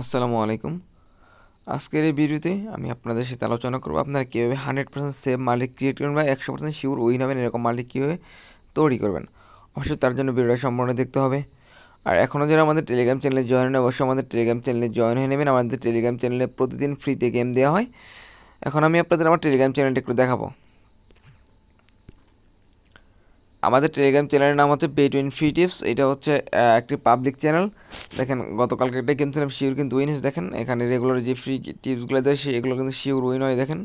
আসসালামু আলাইকুম। আজকের এই ভিডিওতে আমি আপনাদের সাথে আলোচনা করব আপনারা কীভাবে হান্ড্রেড পার্সেন্ট সেভ মালিক ক্রিয়েট করবেন বা একশো পার্সেন্ট শিওর উইন হবেন, এরকম মালিক কীভাবে তৈরি করবেন। অবশ্যই তার জন্য ভিডিওটা সম্পূর্ণ দেখতে হবে। আর এখনও যারা আমাদের টেলিগ্রাম চ্যানেলে জয়েন হন অবশ্যই আমাদের টেলিগ্রাম চ্যানেলে জয়েন হয়ে নেবেন। আমাদের টেলিগ্রাম চ্যানেলে প্রতিদিন ফ্রিতে গেম দেওয়া হয়। এখন আমি আপনাদের আমার টেলিগ্রাম চ্যানেলটা একটু দেখাবো। আমাদের টেলিগ্রাম চ্যানেলের নাম হচ্ছে পে ফ্রি টিপস এটা হচ্ছে একটি পাবলিক চ্যানেল দেখেন, গতকালকে একটা কিনছিলাম শিওর কিন্তু উইন হয়েছে দেখেন, এখানে রেগুলার যে ফ্রি টিপসগুলো দেয় সেগুলো কিন্তু শিওর উইন হয়, দেখেন।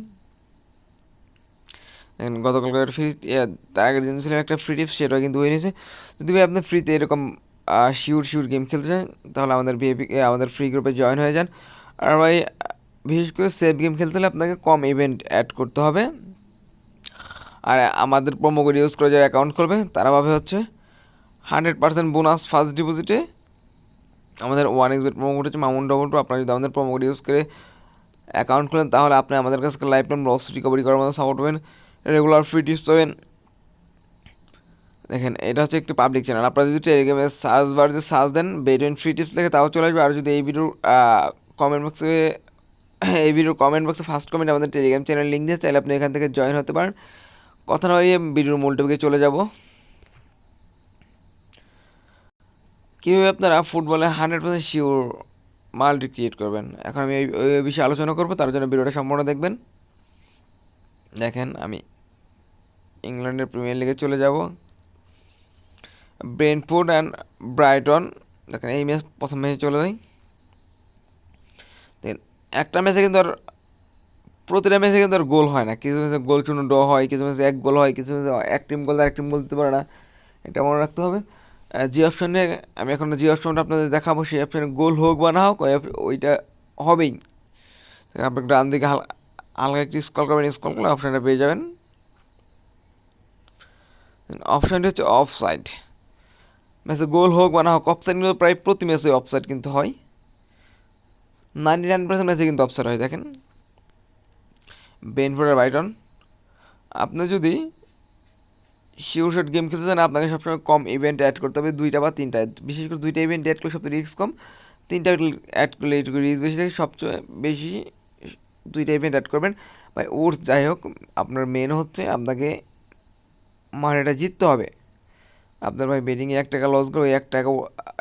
দেখেন, গতকালকে একটা ফ্রি তার আগের দিন ছিল একটা ফ্রি টিপস সেটাও কিন্তু উইন হয়েছে যদি ভাই আপনি ফ্রিতে এরকম শিওর শিওর গেম খেলতে চান, তাহলে আমাদের ভিএপি আমাদের ফ্রি গ্রুপে জয়েন হয়ে যান। আর ভাই, বিশেষ করে সেফ গেম খেলতে হলে আপনাকে কম ইভেন্ট অ্যাড করতে হবে। আর আমাদের প্রোমো কোড ইউজ করে যারা অ্যাকাউন্ট করবে তারা পাবে হচ্ছে হান্ড্রেড পার্সেন্ট বোনাস ফার্স্ট ডিপোজিটে আমাদের one X bet promo code হচ্ছে মামুন ডবল টু। আপনারা যদি আমাদের প্রোমো কোড ইউজ করে অ্যাকাউন্ট খোলেন, তাহলে আপনি আমাদের কাছ থেকে লাইফ টাইম লস রিকভারি করার মতো সাপোর্ট পাবেন রেগুলার ফ্রি টিপস পাবেন। দেখেন, এটা হচ্ছে একটি পাবলিক চ্যানেল আপনারা যদি টেলিগ্রামে সার্চ বার যদি সার্চ দেন বেডেন ফ্রি টিপস দেখে তাও চলে আসবে। আর যদি এই ভিডিওর কমেন্ট বক্সে এই ভিডিওর কমেন্ট বক্সে ফার্স্ট কমেন্ট আমাদের টেলিগ্রাম চ্যানেল লিঙ্ক দিয়ে, চাইলে আপনি এখান থেকে জয়েন হতে পারেন। কথা নয় ভিডিওর মূল টপিকে চলে যাব। কীভাবে আপনারা ফুটবলে hundred percent sure multi create করবেন? এখন আমি ওই বিষয়ে আলোচনা করব, তার জন্য ভিডিওটা সম্পূর্ণ দেখবেন। দেখেন, আমি ইংল্যান্ডের প্রিমিয়ার লিগে চলে যাব। ব্রেনফোর্ড অ্যান্ড ব্রাইটন, দেখেন, এই ম্যাচ প্রথম ম্যাচে চলে যাই দেখেন, একটা ম্যাচে কিন্তু আর প্রতিটা ম্যাচে কিন্তু আর গোল হয় না। কিছু ম্যাচে গোল শূন্য ড হয়, কিছু ম্যাচে এক গোল হয়, কিছু ম্যাচে এক টিম গোল আর এক টিম গোল দিতে পারে না। এটা মনে রাখতে হবে। যে অপশানে আমি এখন যে অপশনটা আপনাদের দেখাবো, সেই অপশানে গোল হোক বা না হোক, ওই ওইটা হবেই। আপনি ডান দিকে হাল- হালকা একটু স্কল করবেন স্কল করলে অপশানটা পেয়ে যাবেন। অপশানটি হচ্ছে অফ সাইড ম্যাচে গোল হোক বা না হোক অফ সাইড প্রায় প্রতি ম্যাচে অফ সাইড কিন্তু হয়। নাইনটি নাইন পার্সেন্ট ম্যাচে কিন্তু অফ সাইড হয়, দেখেন। বেনফোর্ড আর বাইটন আপনি যদি শিওর শট গেম খেলতে চান, আপনাকে সবসময় কম ইভেন্ট অ্যাড করতে হবে, দুইটা বা তিনটা। বিশেষ করে দুইটা ইভেন্ট অ্যাড করলে সবচেয়ে রিস্ক কম, তিনটা অ্যাড করলে এইটুকু রিস্ক বেশি থাকে। সবচেয়ে বেশি দুইটা ইভেন্ট অ্যাড করবেন। বা ওর্স যাই হোক, আপনার মেন হচ্ছে আপনাকে মানিটা জিততে হবে। আপনার ভাই বেডিংয়ে এক টাকা লস করে এক টাকা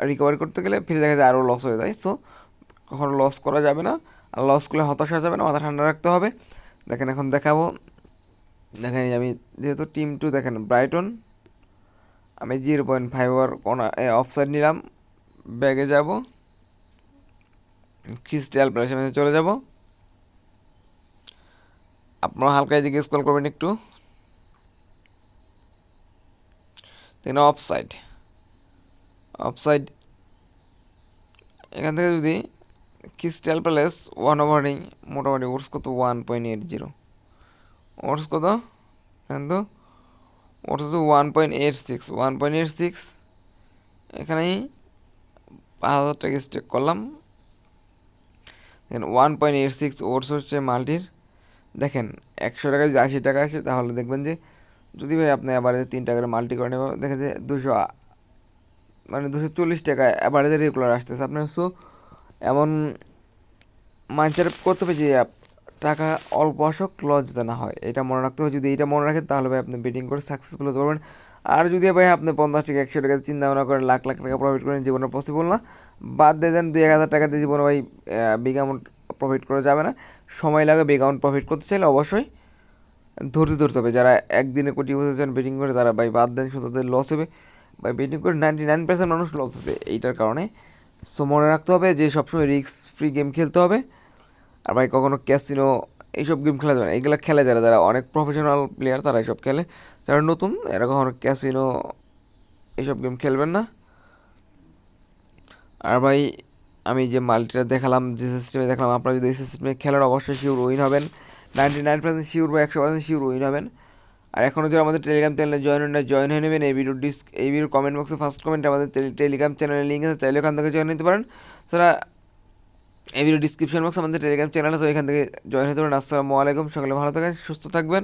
রিকভারি করতে গেলে ফিরে দেখা যায় আরও লস হয়ে যায়। সো কখনো লস করা যাবে না। আর লস করলে হতাশা যাবে না, মাথা ঠান্ডা রাখতে হবে। দেখেন এখন দেখাবো। দেখেন আমি যেহেতু টিম টু দেখেন ব্রাইটন আমি জিরো পয়েন্ট ফাইভ ওভার কোনা অফসাইড নিলাম ব্যাগে যাব। ক্রিস্টাল প্যালেসের মধ্যে চলে যাব। আপনারা হালকা এদিকে স্কল করবেন একটু। দেখেন অফসাইড অফসাইড এখান থেকে যদি ক্রিস্টাল প্যালেস ওয়ান ওভার নেই মোটামুটি ওর্স কত one point eight zero odds কত কিন্তু ওটস তো one point eight six one point eight six এখানেই পাঁচ হাজার টাকা স্টেক করলাম। দেখেন one point eight six odds হচ্ছে মাল্টির। দেখেন, একশো টাকা যদি আশি টাকা আসে, তাহলে দেখবেন যে, যদি ভাই আপনি অ্যাভারেজে তিন টাকার মাল্টি করেন দেখেন যে দুশো মানে দুশো চল্লিশ টাকা অ্যাভারেজে রেগুলার আসতেছে আপনার। সো এমন মাইন্ডসেট করতে হবে যে টাকা অল্প আসক, লস যাতে না হয়। এটা মনে রাখতে হবে। যদি এটা মনে রাখেন, তাহলে ভাই আপনি বেটিং করে সাকসেসফুল হতে পারবেন। আর যদি ভাই আপনি পঞ্চাশ টাকা একশো টাকা চিন্তা ভাবনা করেন, লাখ লাখ টাকা প্রফিট করেন, জীবনে পসিবল না। বাদ দিয়ে দেন, দুই এক হাজার টাকা দিয়ে জীবনে ভাই বিগ অ্যামাউন্ট প্রফিট করা যাবে না। সময় লাগে বিগ অ্যামাউন্ট প্রফিট করতে চাইলে অবশ্যই ধরতে ধরতে হবে। যারা একদিনে কোটি বছর জন বেটিং করে, তারা ভাই বাদ দেন, শুধু তাদের লস হবে। ভাই বেটিং করে নাইনটি নাইন পার্সেন্ট মানুষ লস আছে এইটার কারণে। সো মনে রাখতে হবে যে সবসময় রিস্ক ফ্রি গেম খেলতে হবে। আর ভাই, কখনো ক্যাসিনো এইসব গেম খেলা যাবে না। এগুলো খেলে যারা যারা অনেক প্রফেশনাল প্লেয়ার তারা এইসব খেলে। যারা নতুন, এরা কখনো ক্যাসিনো এইসব গেম খেলবেন না। আর ভাই, আমি যে মাল্টিটা দেখালাম, যে সিস্টেমে দেখলাম, আপনারা যদি এই সিস্টেমে খেলেন, অবশ্যই শিওর উইন হবেন। নাইনটি নাইন পার্সেন্ট শিওর বা একশো পার্সেন্ট শিওর উইন হবেন। আর এখনও যারা আমাদের টেলিগ্রাম চ্যানেলে জয়েন হয় না জয়েন হয়ে নেবেন। এই ভিডিও ডিস এই ভিডিও কমেন্ট বক্সে ফার্স্ট কমেন্ট আমাদের টেলিগ্রাম চ্যানেলের লিঙ্ক আছে, চাইলে ওখান থেকে জয়েন নিতে পারেন। তারা এই ভিডিও ডিসক্রিপশন বক্স আমাদের টেলিগ্রাম চ্যানেল আছে, ওইখান থেকে জয়েন হতে পারেন। আসসালামু আলাইকুম, সকালে ভালো থাকেন, সুস্থ থাকবেন।